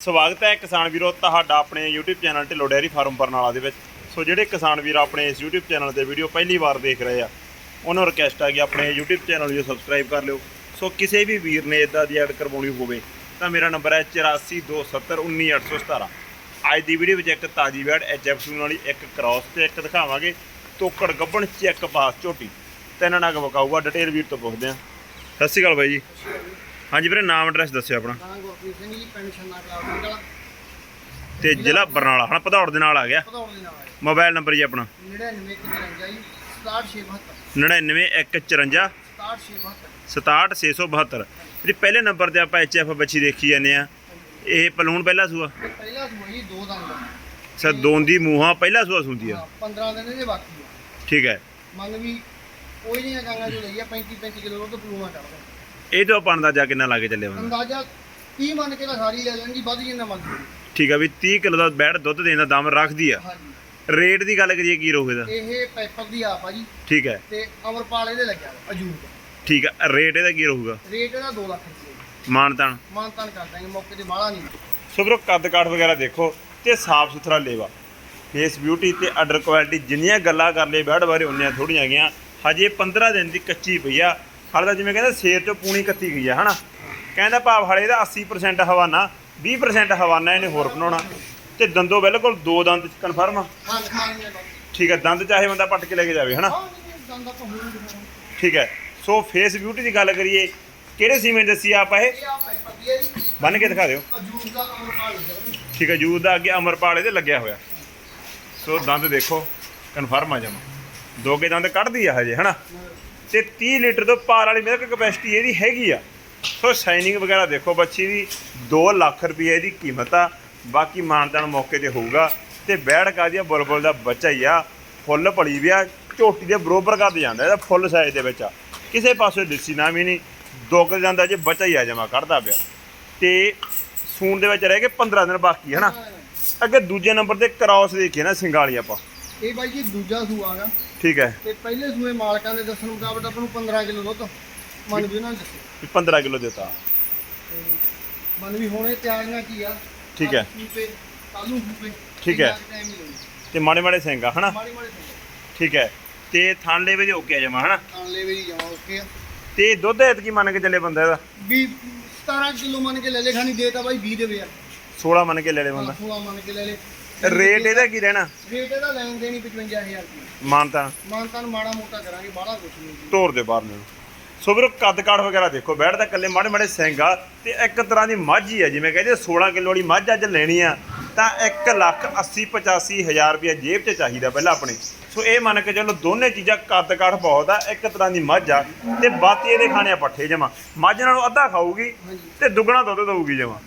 ਸਵਾਗਤ ਹੈ ਕਿਸਾਨ ਵੀਰੋ ਤੁਹਾਡਾ ਆਪਣੇ YouTube channel Dhillon dairy farm Barnala ਦੇ ਵਿੱਚ। ਸੋ ਜਿਹੜੇ ਕਿਸਾਨ ਵੀਰ ਆਪਣੇ ਇਸ YouTube ਚੈਨਲ ਤੇ ਵੀਡੀਓ ਪਹਿਲੀ ਵਾਰ ਦੇਖ ਰਹੇ ਆ, ਉਹਨਾਂ ਨੂੰ ਰਿਕਵੈਸਟ ਆ ਕਿ ਆਪਣੇ YouTube ਚੈਨਲ ਨੂੰ ਸਬਸਕ੍ਰਾਈਬ ਕਰ ਲਿਓ। ਸੋ ਕਿਸੇ ਵੀ ਵੀਰ ਨੇ ਇਦਾਂ ਦੀ ਐਡ ਕਰਵਾਉਣੀ ਹੋਵੇ, ਤਾਂ ਮੇਰਾ ਨੰਬਰ ਹੈ 8427191817 ਅੱਜ ਦੀ ਵੀਡੀਓ ਵਿੱਚ ਇੱਕ ਤਾਜੀ ਵੈਡ ਐਚਐਫ ਸੂਨ ਵਾਲੀ ਇੱਕ ਕ੍ਰਾਸ ਤੇ ਇੱਕ ਦਿਖਾਵਾਂਗੇ। ਤੋਕੜ ਗੱਬਣ ਚੈੱਕ ਪਾਸ ਝੋਟੀ। ਤਿੰਨ ਨਗ ਵਕਾਊਗਾ ਡਿਟੇਲ ਵੀਰ ਤੋਂ ਪੁੱਛਦੇ ਆ ਸਤਿ ਸ਼੍ਰੀ ਅਕਾਲ ਬਾਈ ਜੀ। ਹਾਂਜੀ ਵੀਰੇ ਨਾਮ ਐਡਰੈਸ ਦੱਸਿਓ ਆਪਣਾ। ਤਾਂ ਗੁਰਪ੍ਰੀਤ ਸਿੰਘ ਜੀ ਪਿੰਡ ਛੰਨਾ ਕਲਾਬ ਵਾਲਾ ਤੇ ਜ਼ਿਲ੍ਹਾ ਬਰਨਾਲਾ ਹਨਾ ਭਦੌੜ ਦੇ ਨਾਲ ਆ ਗਿਆ? ਦੇ ਨਾਲ ਮੋਬਾਈਲ ਨੰਬਰ ਜੀ ਆਪਣਾ। 99 53 ਜੀ 6672 99154 6672 67672 ਜਿਹੜੀ ਪਹਿਲੇ ਨੰਬਰ ਤੇ ਆਪਾਂ ਐਚਐਫ ਬੱਚੀ ਦੇਖੀ ਜਾਂਦੇ ਆ ਇਹ ਪਲੂਣ ਪਹਿਲਾ ਸੂਆ? ਇਹ ਪਹਿਲਾ ਸੂਈ ਦੋ ਦੰਦ। ਆ। ਸਰ ਦੋਂਦੀ ਮੂੰਹਾਂ ਪਹਿਲਾ ਸੂਆ ਸੁੰਦੀ ਆ। ਹਾਂ, 15 ਦਿਨ ਦੇ ਬਾਕੀ ਆ। ਠੀਕ ਹੈ। ਮੰਨ ਵੀ ਕੋਈ ਨਹੀਂ ਗਾਂਗਾ ਜੋ ਲਈ ਆ 35 35 ਕਿਲੋ ਦੁੱਧ ਪਲੂਆ ਕੱਢਦਾ ਇਹ ਤੋਂ ਆਪਾਂ ਅੰਦਾਜ਼ਾ ਕਿੰਨਾ ਲਾ ਕੇ ਚੱਲੇ ਬੰਦਾ? ਅੰਦਾਜ਼ਾ 30 ਮੰਨ ਕੇ ਤਾਂ ਸਾਰੀ ਲੈ ਲੈਣਗੀ ਵੱਧ ਜਿੰਨਾ ਮੰਨ ਠੀਕ ਆ ਵੀ 30 ਕਿਲੋ ਦਾ ਬੈੜ ਦੁੱਧ ਦੇਣ ਦਾ ਦਮ ਰੱਖਦੀ ਆ। ਹਾਂਜੀ। ਰੇਟ ਦੀ ਗੱਲ ਕਰੀਏ ਕੀ ਰਹੂ ਇਹਦਾ? ਇਹ ਪੈਪਰ ਦੀ ਆਪ ਆ ਜੀ। ਠੀਕ ਹੈ ਤੇ ਅਮਰਪਾਲ ਇਹਦੇ ਲੱਗਿਆ ਅਜੂਬ ਦਾ। ਠੀਕ ਆ। ਰੇਟ ਇਹਦਾ ਕੀ ਰਹੂਗਾ? ਰੇਟ ਇਹਦਾ 2 ਲੱਖ ਰੁਪਏ। ਮਾਨਤਾਨ। ਮਾਨਤਾਨ ਕਰ ਦਾਂਗੇ ਮੌਕੇ ਤੇ ਬਾਹਲਾ ਨਹੀਂ। ਸੋ ਵੀਰੋ ਕੱਦ ਕਾਠ ਵਗੈਰਾ ਦੇਖੋ ਤੇ ਸਾਫ਼ ਸੁਥਰਾ ਲੇਵਾ। ਫੇਸ ਬਿਊਟੀ ਤੇ ਆਰਡਰ ਕੁਆਲਿਟੀ ਜਿੰਨੀਆਂ ਗੱਲਾਂ ਕਰ ਲਏ ਬੈਡ ਬਾਰੇ ਉਨੀਆਂ ਥੋੜੀਆਂ ਗਈਆਂ ਹਜੇ 15 ਦਿਨ ਦੀ ਕੱਚੀ ਪਈ ਆ। ਹਾਲੇ ਤਾਂ ਜਿਵੇਂ ਕਹਿੰਦੇ ਸੇਰ ਚੋਂ ਪੂਣੀ ਕੱਤੀ ਗਈ ਆ ਹਨਾ? ਕਹਿੰਦਾ ਭਾਵ ਹਾਲੇ ਇਹਦਾ 80% ਹਵਾਨਾ 20% ਹਵਾਨਾ ਇਹਨੇ ਹੋਰ ਬਣਾਉਣਾ। ਤੇ ਦੰਦੋ ਬਿਲਕੁਲ ਦੋ ਦੰਦ ਕਨਫਰਮ ਆ। ਹਾਂ ਠੀਕ ਹੈ ਦੰਦ ਚਾਹੇ ਬੰਦਾ ਪੱਟ ਕੇ ਲੈ ਕੇ ਜਾਵੇ ਹਨਾ? ਹਾਂ। ਠੀਕ ਹੈ ਸੋ ਫੇਸ ਬਿਊਟੀ ਦੀ ਗੱਲ ਕਰੀਏ ਕਿਹੜੇ ਸੀਮੈਂਟ ਦੱਸੀ ਆਪਾਂ ਇਹ? ਦੀ ਹੈ ਬੰਨ ਕੇ ਦਿਖਾ ਦਿਓ। ਦਾ ਠੀਕ ਹੈ ਜੂਦ ਦਾ ਅੱਗੇ ਅਮਰਪਾਲ ਇਹਦੇ ਲੱਗਿਆ ਹੋਇਆ। ਸੋ ਦੰਦ ਦੇਖੋ ਕਨਫਰਮ ਆ ਜਮਾ। ਦੋਗੇ ਦੰਦ ਕੱਢਦੀ ਆ ਹਜੇ ਹਨਾ? ਤੇ 30 ਲੀਟਰ ਤੋਂ ਪਾਰ ਵਾਲੀ ਮਿਲਕ ਕਪੈਸਿਟੀ ਇਹਦੀ ਹੈਗੀ ਆ, ਸੋ ਸ਼ਾਈਨਿੰਗ ਵਗੈਰਾ ਦੇਖੋ ਬੱਚੀ ਦੀ 2 ਲੱਖ ਰੁਪਏ ਇਹਦੀ ਕੀਮਤ ਆ, ਬਾਕੀ ਮਾਨਤਾਨ ਮੌਕੇ ਤੇ ਹੋਊਗਾ। ਤੇ ਬੈੜ ਕਾਦੀਆ ਬੁਲਬੁਲ ਦਾ ਬੱਚਾ ਹੀ ਆ, ਫੁੱਲ ਭਲੀ ਵੀ ਆ, ਝੋਟੀ ਦੇ ਬਰੋਬਰ ਕੱਦ ਜਾਂਦਾ ਇਹਦਾ ਫੁੱਲ ਸਾਈਜ਼ ਦੇ ਵਿੱਚ ਆ। ਕਿਸੇ ਪਾਸੇ ਦਿੱਸੀ ਨਾ ਵੀ ਨਹੀਂ ਦੁੱਗ ਜਾਂਦਾ ਜੇ ਬੱਚਾ ਹੀ ਆ ਜਮਾ ਕੱਢਦਾ ਪਿਆ। ਤੇ ਸੂਣ ਦੇ ਵਿੱਚ ਰਹਿ ਕੇ 15 ਦਿਨ ਬਾਕੀ ਹੈ ਨਾ ਅੱਗੇ ਦੂਜੇ ਨੰਬਰ ਤੇ ਕ੍ਰਾਸ ਦੇਖੀਏ ਨਾ ਸਿੰਗਾਲੀ ਆਪਾਂ। ਇਹ ਬਾਈ ਜੀ ਦੂਜਾ ਸੂਆ ਗਾ ਠੀਕ ਹੈ। ਤੇ ਪਹਿਲੇ ਸੂਏ ਮਾਲਕਾਂ ਦੇ ਦੱਸਣ ਮੁਤਾਬਕ ਆਪਾਂ ਨੂੰ 15 ਕਿਲੋ ਦੁੱਧ ਮਨ ਵੀ ਉਹਨਾਂ ਨੇ ਦੱਸਿਆ। ਵੀ 15 ਕਿਲੋ ਦਿੱਤਾ। ਤੇ ਮਨ ਵੀ ਹੁਣੇ ਤਿਆਰੀਆਂ ਕੀ ਆ ਠੀਕ ਹੈ। ਕਾਲੂ ਫੂਪੇ ਠੀਕ ਹੈ। ਤੇ ਮਾੜੇ ਮਾੜੇ ਸਿੰਗਾ ਹਨਾ? ਮਾੜੀ ਮਾੜੀ ਠੀਕ ਹੈ। ਤੇ ਥਣ ਲੈਵੇ ਦੇ ਓਕੇ ਆ ਜਮਾ ਹਨਾ? ਤਾਂ ਲੈ ਵੀ ਜਾਵਾਂ ਓਕੇ ਆ। ਤੇ ਦੁੱਧ ਐਤ ਕੀ ਮੰਨ ਕੇ ਚੱਲੇ ਬੰਦਾ ਇਹਦਾ? ਵੀ 17 ਕਿਲੋ ਮੰਨ ਕੇ ਲੈ ਲੈ ਖਾਣੀ ਦੇਤਾ ਬਾਈ 20 ਦੇਵੇ ਯਾਰ 16 ਮੰਨ ਕੇ ਲੈ ਲੈ ਬੰਦਾ। 16 ਮੰਨ ਕੇ ਲੈ ਲੈ। ਰੇਟ ਇਹਦਾ ਕੀ ਰਹਿਣਾ? ਰੇਟ ਇਹਦਾ ਲੈਣ ਦੇਣੀ 55000 ਰੁਪਏ। ਮਾਨਤਾ ਮਾਨਤਾਨ ਮਾੜਾ ਮੋਟਾ ਕਰਾਂਗੇ ਬਾਹਲਾ ਕੁਛ ਨਹੀਂ ਜੀ। ਤੋਰ ਦੇ ਬਾਹਰ ਨੂੰ। ਸੋ ਵੀਰੋ ਕੱਦ ਕਾਠ ਵਗੈਰਾ ਦੇਖੋ ਬੈਠ ਕੱਲੇ ਮਾੜੇ ਮਾੜੇ ਸਿੰਗਾ ਤੇ ਇੱਕ ਤਰ੍ਹਾਂ ਦੀ ਮੱਝ ਹੀ ਆ ਜਿਵੇਂ ਕਹਿੰਦੇ 16 ਕਿਲੋ ਵਾਲੀ ਮੱਝ ਅੱਜ ਲੈਣੀ ਆ ਤਾਂ 1 ਲੱਖ 80 85 ਹਜ਼ਾਰ ਰੁਪਏ ਜੇਬ 'ਚ ਚਾਹੀਦਾ ਪਹਿਲਾਂ ਆਪਣੇ। ਸੋ ਇਹ ਮੰਨ ਕੇ ਚੱਲੋ ਦੋਨੇ ਚੀਜ਼ਾਂ ਕੱਦ ਕਾਠ ਬਹੁਤ ਆ ਇੱਕ ਤਰ੍ਹਾਂ ਦੀ ਮੱਝ ਆ ਤੇ ਬਾਕੀ ਇਹਦੇ ਖਾਣੇ ਆ ਪੱਠੇ ਜਮਾ। ਮੱਝ ਨਾਲੋਂ ਅੱਧਾ ਖਾਊਗੀ ਤੇ ਦੁੱਗਣਾ ਦੁੱਧ ਦਊਗੀ ਜਮਾ।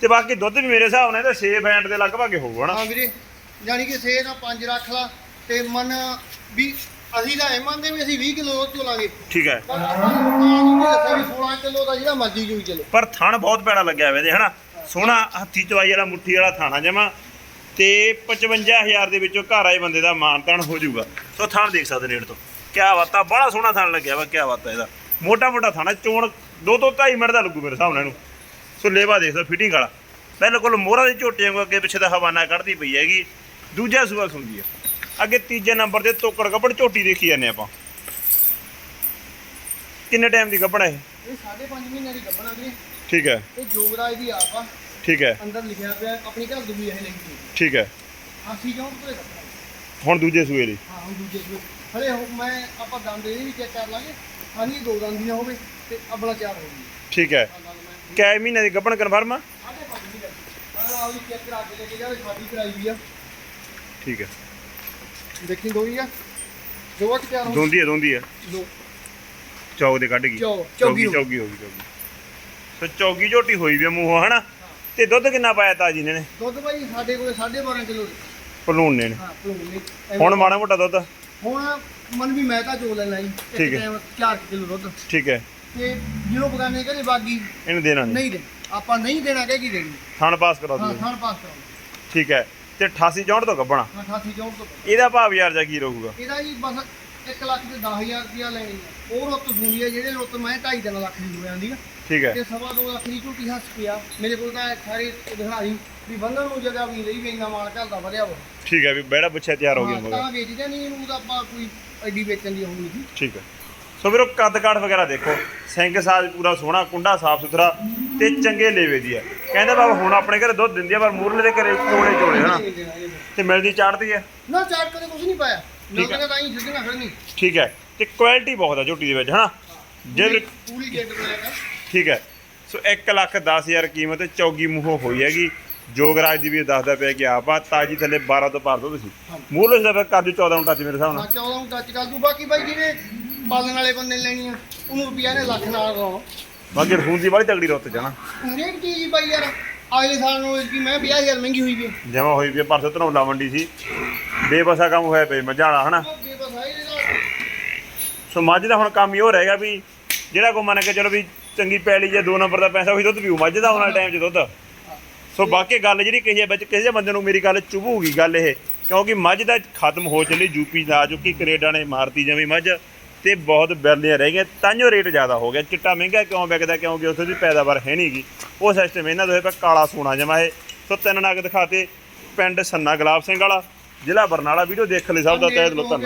ਤੇ ਬਾਕੀ ਦੁੱਧ ਵੀ ਮੇਰੇ ਹਿਸਾਬ ਨਾਲ ਇਹਦਾ 6 ਫੈਂਟ ਦੇ ਲਗਭਗ ਹੀ ਹੋਊਗਾ ਨਾ। ਹਾਂ ਵੀਰੇ ਜਾਨੀ ਕਿ ਸੇ ਨਾ 5 ਰੱਖ ਲਾ ਤੇ ਮਨ ਵੀ ਅਸੀਂ ਤਾਂ ਇਹ ਮੰਨਦੇ ਵੀ ਅਸੀਂ 20 ਕਿਲੋ ਚੋਲਾਂਗੇ। ਠੀਕ ਹੈ। ਪਰ ਆਪਾਂ ਨੂੰ ਤਾਂ ਦੱਸਿਆ ਵੀ 16 ਕਿਲੋ ਦਾ ਜਿਹੜਾ ਮਰਜ਼ੀ ਚੋਈ ਚਲੋ। ਪਰ ਥਣ ਬਹੁਤ ਪੈੜਾ ਲੱਗਿਆ ਹੋਇਆ ਇਹਦੇ ਹਨਾ? ਸੋਹਣਾ ਹੱਥੀ ਚਵਾਈ ਵਾਲਾ ਮੁੱਠੀ ਵਾਲਾ ਥਾਣਾ ਜਮਾ ਤੇ 55000 ਦੇ ਵਿੱਚੋਂ ਘਰ ਆਏ ਬੰਦੇ ਦਾ ਮਾਨਤਾਨ ਹੋ ਜਾਊਗਾ। ਸੋ ਥਣ ਦੇਖ ਸਕਦੇ ਨੇੜ ਤੋਂ। ਕਿਆ ਬਾਤ ਆ ਬੜਾ ਸੋਹਣਾ ਥਣ ਲੱਗਿਆ ਵਾ ਕਿਆ ਬਾਤ ਆ ਇਹਦਾ। ਮੋਟਾ ਮੋਟਾ ਥਾਣਾ ਚੋਣ 2 ਤੋਂ 2.5 ਮਿੰਟ ਦਾ ਲੱਗੂ ਮੇਰੇ ਹਿਸਾਬ ਨਾਲ ਇਹਨੂੰ। ਸੋ ਲੇਵਾ ਦੇਖ ਸਕਦੇ ਫਿਟਿੰਗ ਵਾਲਾ ਬਿਲਕੁਲ ਮੋਹਰਾ ਦੀ ਝੋਟੀਆਂ ਕੋ ਅੱਗੇ ਪਿੱਛੇ ਦਾ ਹਵਾਨਾ ਕੱਢਦੀ ਪਈ ਹੈਗੀ। ਦੂਜਾ ਸੂਆ ਸੁਣਦੀ ਆ। ਅੱਗੇ ਤੀਜੇ ਨੰਬਰ ਤੇ ਤੋਕੜ ਕੱਪੜ ਝੋਟੀ ਦੇਖੀ ਜਾਂਦੇ ਆਪਾਂ। ਕਿੰਨੇ ਟਾਈਮ ਦੀ ਕੱਪੜਾ ਇਹ? ਇਹ 5.5 ਮਹੀਨਿਆਂ ਦੀ ਗੱਭਣਾ ਵੀਰੇ। ਠੀਕ ਹੈ। ਇਹ ਜੋਗਰਾਜ ਦੀ ਆਪ ਆ। ਠੀਕ ਹੈ। ਅੰਦਰ ਲਿਖਿਆ ਪਿਆ ਆਪਣੀ ਘਰ ਦੀ ਵੀ ਇਹ ਲਿਖੀ ਠੀਕ ਹੈ। ਅਸੀਂ ਕਿਉਂ ਕੋਲੇ ਕੱਪੜਾ। ਹੁਣ ਦੂਜੇ ਸੂਏ ਲਈ ਹਾਂ ਹੁਣ ਦੂਜੇ ਸੂਏ। ਹਲੇ ਮੈਂ ਆਪਾਂ ਦੰਦ ਇਹ ਵੀ ਚੈੱਕ ਕਰ ਲਾਂਗੇ। ਹਾਨੀ ਦੋ ਦੰਦ ਦੀਆਂ ਹੋਵੇ ਤੇ ਅਬਲਾ ਚਾਰ ਹੋਵੇ ਠੀਕ ਹੈ। ਕੈ ਮਹੀਨੇ ਦੀ ਗੱਭਣ ਕਨਫਰਮ ਆ? ਚੈੱਕ ਕਰਾ ਕੇ ਲੈ ਕੇ ਕਰਾਈ ਵੀ ਠੀਕ ਹੈ ਦੇਖੀ ਦੋਈ ਆ। ਦੋ ਕਿ ਚਾਰ ਹੋ ਦੋਂਦੀ ਹੈ ਦੋਂਦੀ ਹੈ ਦੋ ਚੌਕ ਦੇ ਕੱਢ ਗਈ। ਚੌ- ਚੌਗੀ ਚੌਗੀ ਹੋ ਚੌਗੀ ਹੋ ਗਈ ਚੌਗੀ। ਸੋ ਚੌਗੀ ਝੋਟੀ ਹੋਈ ਵੀ ਆ ਮੂੰਹੋਂ ਹਨਾ? ਤੇ ਦੁੱਧ ਕਿੰਨਾ ਪਾਇਆ ਤਾਜੀ ਨੇ ਨੇ ਦੁੱਧ ਭਾਈ ਸਾਡੇ ਕੋਲੇ 12.5 ਕਿਲੋ ਭਲੂਣ ਨੇ ਨੇ ਹਾਂ ਭਲੂਣ ਹੁਣ ਮਾੜਾ ਮੋਟਾ ਦੁੱਧ? ਹੁਣ ਮਨ ਵੀ ਮੈਂ ਤਾਂ ਚੋ ਲੈਣਾ ਜੀ ਇੱਕ ਠੀਕ ਹੈ। ਟਾਈਮ 4 ਕਿਲੋ ਦੁੱਧ। ਠੀਕ ਹੈ। ਤੇ ਜਿਹਨੂੰ ਬਗਾਨੇ ਕਰੇ ਬਾਗੀ ਇਹਨੂੰ ਦੇਣਾ ਨਹੀਂ। ਨਹੀਂ ਦੇ। ਆਪਾਂ ਨਹੀਂ ਦੇਣਾ ਕਹਿ ਕੀ ਦੇਣੀ? ਥਣ ਪਾਸ ਕਰਾ ਹਾਂ ਦੂੰ ਖਾਣ ਪਾਸ ਕਰਾਉਣਾ ਠੀਕ ਹੈ। ਤੇ 88 64 ਤੋਂ ਗੱਭਣਾ। 88 ਚੌਂਕ ਤੋਂ ਇਹਦਾ ਭਾਵ ਯਾਰ ਜਾ ਕੀ ਰਹੂਗਾ? ਇਹਦਾ ਜੀ ਬਸ 1 ਲੱਖ ਤੇ 10000 ਰੁਪਇਆ ਲੈਣੀ ਆ। ਉਹ ਰੁੱਤ ਸੁਣੀ ਹੈ ਜਿਹੜੇ ਰੁੱਤ ਮੈਂ 2.5 3 ਲੱਖ ਦੀ ਹੋ ਜਾਂਦੀ ਆ। ਠੀਕ ਹੈ। ਤੇ ਸਵਾ ਦੋ ਲੱਖ ਦੀ ਝੂਟੀ ਹੱਸ ਪਿਆ। ਮੇਰੇ ਕੋਲ ਤਾਂ ਸਾਰੇ ਦਿਖਾਈ ਵੀ ਬੰਨਣ ਨੂੰ ਜਗ੍ਹਾ ਵੀ ਨਹੀਂ ਵੀ ਇੰਨਾ ਮਾਲ ਘਰ ਦਾ ਵਧਿਆ ਵਾ। ਠੀਕ ਹੈ ਵੀ ਬੈੜਾ ਪੁੱਛਿਆ ਤਿਆਰ ਹੋ ਗਿਆ ਹਾਂ, ਮਗਰ। ਤਾਂ ਵੇਚਦੇ ਨਹੀਂ ਇਹਨੂੰ ਤਾਂ ਆਪਾਂ ਕੋਈ ਐਡੀ ਵੇਚਣ ਦੀ ਹੋਣੀ ਸੀ ਠੀਕ ਹੈ। ਸੋ ਵੀਰੋ ਕੱਦ ਕਾਠ ਵਗੈਰਾ ਦੇਖੋ। ਸਿੰਘ ਸਾਜ ਪੂਰਾ ਸੋਹਣਾ ਕੁੰਡਾ ਸਾਫ਼ ਸੁਥਰਾ ਤੇ ਚੰਗੇ ਲੇਵੇ ਦੀ ਹੈ। ਕਹਿੰਦਾ ਬਾਬਾ ਹੁਣ ਆਪਣੇ ਘਰੇ ਦੁੱਧ ਦਿੰਦੀ ਆ ਪਰ ਮੂਰਲੇ ਦੇ ਘਰੇ ਚੋਲੇ ਚੋਲੇ ਹਨਾ। ਤੇ ਮਿਲਦੀ ਚਾੜਦੀ ਹੈ? ਨਾ ਚਾਟ ਕਦੇ ਕੁਝ ਨਹੀਂ ਪਾਇਆ। ਨਾ ਠੀਕ ਹੈ। ਕਦੇ ਤਾਂ ਹੀ ਸਿੱਧੀਆਂ ਖੜਨੀ ਠੀਕ ਹੈ। ਤੇ ਕੁਆਲਿਟੀ ਬਹੁਤ ਆ ਝੋਟੀ ਦੇ ਵਿੱਚ ਹਨਾ? ਜੇ ਪੂਰੀ ਗੇਟ ਬਣਾਏਗਾ ਠੀਕ ਹੈ। ਸੋ 1 ਲੱਖ 10000 ਕੀਮਤ ਚੌਗੀ ਮੂੰਹੋਂ ਹੋਈ ਹੈਗੀ। ਜੋਗਰਾਜ ਦੀ ਵੀ ਦੱਸਦਾ ਪਿਆ ਕਿ ਆਪਾਂ ਤਾਜੀ ਥੱਲੇ 12 ਤੋਂ ਪਾਰ ਦੋ ਤੁਸੀਂ। ਮੂਰਲੇ ਦਾ ਕਰ ਦਿਓ 14 ਨੂੰ ਟੱਚ ਮੇਰੇ ਹਿਸਾਬ ਨਾ ਨਾਲ 14 ਨੂੰ ਟੱਚ ਕਰ ਦੂ। ਬਾਕੀ ਬਾਈ ਜਿਹਨੇ ਪਾਲਣ ਵਾਲੇ ਬੰਦੇ ਨੇ ਲੈਣੀ ਆ ਉਹਨੂੰ ਰੁਪਿਆ ਨੇ ਲੱਖ ਨਾਲ ਲਾਉਣਾ ਬਾਕੀ ਰਸੂਨ ਦੀ ਵਾਲੀ ਤਗੜੀ ਰੁੱਤ ਜਾਣਾ। ਹਰੇਕ ਚੀਜ਼ ਹੀ ਬਾਈ ਯਾਰ? ਅਗਲੇ ਸਾਲ ਨੂੰ ਕਿ ਮੈਂ 50000 ਮਹਿੰਗੀ ਹੋਈ ਵੀ ਜਮਾ ਹੋਈ ਵੀ ਆ, ਪਰਸੋਂ ਧਨੌਲਾ ਮੰਡੀ ਸੀ। ਬੇਬਸਾ ਕੰਮ ਹੋਇਆ ਪਈ ਮਝਾਣਾ ਹਨਾ? ਸੋ ਮੱਝ ਦਾ ਹੁਣ ਕੰਮ ਹੀ ਹੋ ਰਹੇਗਾ ਵੀ ਜਿਹੜਾ ਕੋ ਮੰਨ ਕੇ ਚਲੋ ਵੀ ਚੰਗੀ ਪੈਲੀ ਜੇ 2 ਨੰਬਰ ਦਾ ਪੈਸਾ ਉਹੀ ਦੁੱਧ ਪੀਊ। ਮੱਝ ਦਾ ਵਾਲੇ ਟਾਈਮ 'ਚ ਦੁੱਧ। ਸੋ ਬਾਕੀ ਗੱਲ ਜਿਹੜੀ ਕਹੀ ਹੈ ਵਿੱਚ ਕਿਸੇ ਬੰਦੇ ਨੂੰ ਮੇਰੀ ਗੱਲ ਚੁਭੂਗੀ ਗੱਲ ਇਹ ਕਿਉਂਕਿ ਮੱਝ ਦਾ ਖਤਮ ਹੋ ਚੱਲੀ ਯੂਪੀ ਦਾ ਚੁੱਕੀ ਕੈਨੇਡਾ ਨੇ ਮਾਰਤੀ ਜਮੀ ਮੱਝ। ਤੇ ਬਹੁਤ ਬਿਰਲੀਆਂ ਰਹਿ ਗਈਆਂ। ਤਾਂ ਜੋ ਰੇਟ ਜ਼ਿਆਦਾ ਹੋ ਗਿਆ। ਚਿੱਟਾ ਮਹਿੰਗਾ ਕਿਉਂ ਵਿਕਦਾ, ਕਿਉਂਕਿ ਉੱਥੇ ਦੀ ਪੈਦਾਵਾਰ ਹੈ ਨਹੀਂਗੀ ਉਹ ਸਿਸਟਮ ਇਹਨਾਂ ਦਾ ਹੋਇਆ ਕਾਲਾ ਸੋਨਾ ਜਮਾ ਇਹ ਸੋ ਤਿੰਨ ਨਗ ਦਿਖਾਤੇ। ਪਿੰਡ ਸੰਨਾ ਗੁਲਾਬ ਸਿੰਘ ਵਾਲਾ, ਜ਼ਿਲ੍ਹਾ ਬਰਨਾਲਾ। ਵੀਡੀਓ ਦੇਖਣ ਲਈ ਸਭ ਦਾ ਤਹਿ ਦਿਲੋਂ ਧੰਨਵਾਦ।